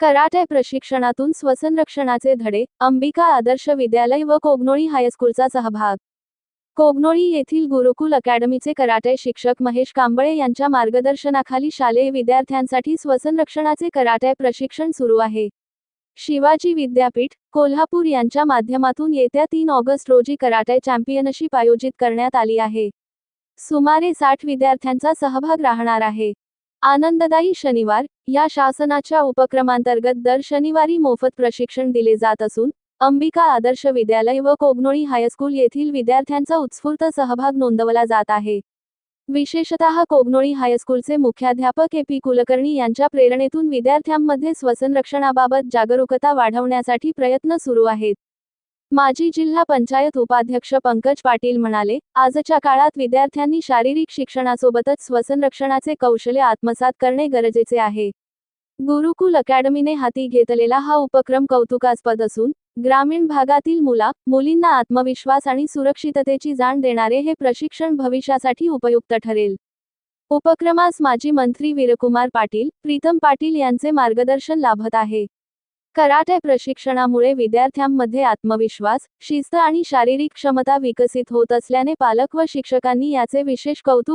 Karate प्रशिक्षणातून स्वसंरक्षणाचे धडे अंबिका आदर्श विद्यालय व कोगनोळी हायस्कूलचा सहभाग. कोगनोळी येथील गुरुकुल अकॅडमीचे कराटे शिक्षक महेश कांबळे यांच्या मार्गदर्शनाखाली शालेय विद्यार्थ्यांसाठी स्वसंरक्षणाचे कराटे प्रशिक्षण सुरू आहे. शिवाजी विद्यापीठ कोल्हापूर यांच्या माध्यमातून येत्या तीन ऑगस्ट रोजी कराटे चॅम्पियनशिप आयोजित करण्यात आली आहे. सुमारे साठ विद्यार्थ्यांचा सहभाग राहणार आहे. आनंददायी शनिवार. या शासनाच्या उपक्रमांतर्गत दर शनिवारी मोफत प्रशिक्षण दिले जात असून अंबिका आदर्श विद्यालय व कोगनोळी हायस्कूल येथील विद्यार्थ्यांचा उत्स्फूर्त सहभाग नोंदवला जात आहे. विशेषतः कोगनोळी हायस्कूलचे मुख्याध्यापक ए पी कुलकर्णी यांच्या प्रेरणेतून विद्यार्थ्यांमध्ये स्वसंरक्षणाबाबत जागरूकता वाढवण्यासाठी प्रयत्न सुरू आहेत. माजी जिल्हा पंचायत उपाध्यक्ष पंकज पाटील म्हणाले आजच्या काळात विद्यार्थ्यांनी शारीरिक शिक्षणासोबतच स्वसंरक्षणाचे कौशल्य आत्मसात करणे गरजेचे आहे. गुरुकुल अकॅडमीने हाती घेतलेला हा उपक्रम कौतुकास्पद असून ग्रामीण भागातील मुला मुलींना आत्मविश्वास आणि सुरक्षिततेची जाण देणारे हे प्रशिक्षण भविष्यासाठी उपयुक्त ठरेल. उपक्रमास माजी मंत्री वीरकुमार पाटील प्रीतम पाटील यांचे मार्गदर्शन लाभत आहे. कराटे प्रशिक्षणामुळे विद्यार्थ्यांमध्ये आत्मविश्वास शिस्त आणि शारीरिक क्षमता विकसित होत असल्याने पालक व शिक्षकांनी याचे विशेष कौतुक